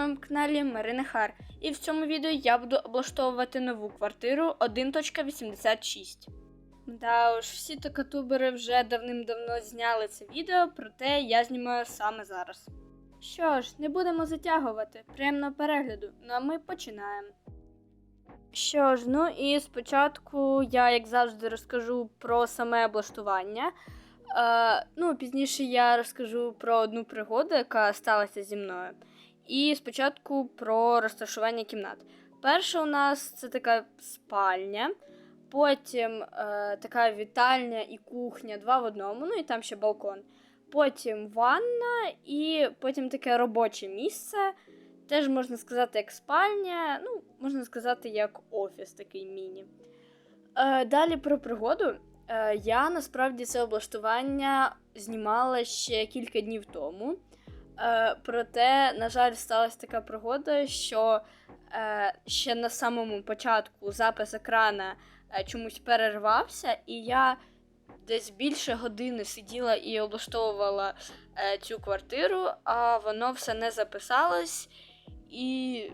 моєму каналі Марина Хар. І в цьому відео я буду облаштовувати нову квартиру 1.86. Да уж, всі токатубери вже давним-давно зняли це відео, проте я знімаю саме зараз. Що ж, не будемо затягувати. Приємного перегляду. Ну а ми починаємо. Що ж, ну і спочатку я, як завжди, розкажу про саме облаштування. Е, ну, пізніше я розкажу про одну пригоду, яка сталася зі мною. І спочатку про розташування кімнат. Перша у нас це така спальня, потім е, така вітальня і кухня, два в одному, ну і там ще балкон. Потім ванна, і потім таке робоче місце. Теж можна сказати, як спальня, ну, можна сказати, як офіс такий міні. Е, далі про пригоду. Е, я насправді це облаштування знімала ще кілька днів тому. Е, проте, на жаль, сталася така пригода, що е, ще на самому початку запис екрана е, чомусь перервався, і я десь більше години сиділа і облаштовувала е, цю квартиру, а воно все не записалось. І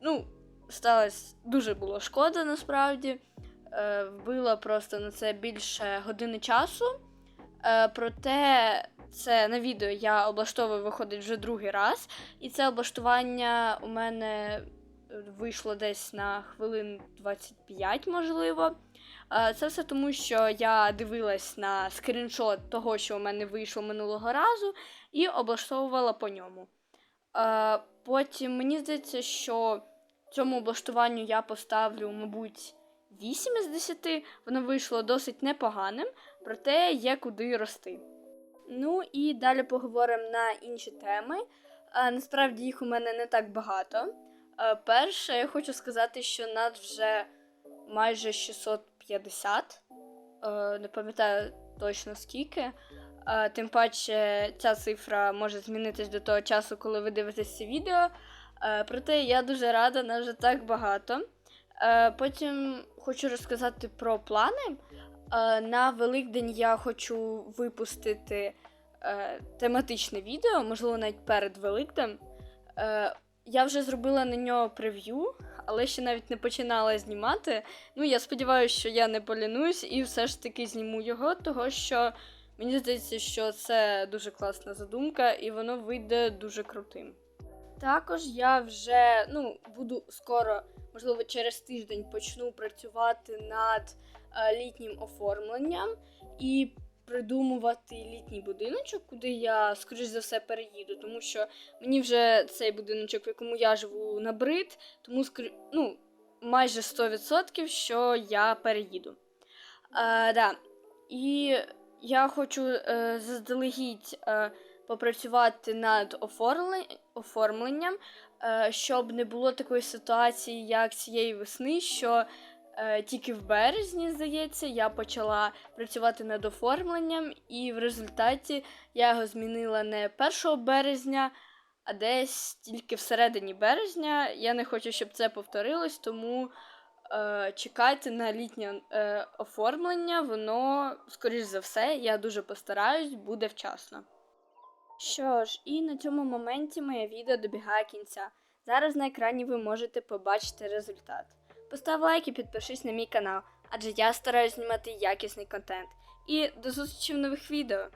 ну, сталося дуже було шкода насправді е, вбила просто на це більше години часу. Е, проте це на відео я облаштовую виходить вже другий раз. І це облаштування у мене вийшло десь на хвилин 25, можливо. Е, це все тому, що я дивилась на скріншот того, що у мене вийшло минулого разу, і облаштовувала по ньому. Е, потім мені здається, що цьому облаштуванню я поставлю, мабуть. 8 із 10, воно вийшло досить непоганим, проте є куди рости. Ну і далі поговоримо на інші теми. А, насправді їх у мене не так багато. А, перше, я хочу сказати, що нас вже майже 650. А, не пам'ятаю точно скільки. А, тим паче ця цифра може змінитись до того часу, коли ви дивитесь це відео. А, проте я дуже рада, нас вже так багато. Е, Потім хочу розказати про плани. Е, На Великдень я хочу випустити е, тематичне відео, можливо, навіть перед Великдем. Е, Я вже зробила на нього прев'ю, але ще навіть не починала знімати. Ну, я сподіваюся, що я не полінуюсь і все ж таки зніму його, того що мені здається, що це дуже класна задумка, і воно вийде дуже крутим. Також я вже ну, буду скоро, можливо, через тиждень почну працювати над е, літнім оформленням і придумувати літній будиночок, куди я, скоріш за все, переїду, тому що мені вже цей будиночок, в якому я живу, набрид, тому ну, майже 100%, що я переїду. Е, да. І я хочу е, заздалегідь. Е, попрацювати над оформленням, е, щоб не було такої ситуації, як цієї весни, що е, тільки в березні, здається, я почала працювати над оформленням, і в результаті я його змінила не 1 березня, а десь тільки всередині березня. Я не хочу, щоб це повторилось, тому. Е, чекайте на літнє оформлення, воно, скоріш за все, я дуже постараюсь, буде вчасно. Що ж, і на цьому моменті моє відео добігає кінця. Зараз на екрані ви можете побачити результат. Постав лайк і підпишись на мій канал, адже я стараюсь знімати якісний контент. І до зустрічі в нових відео!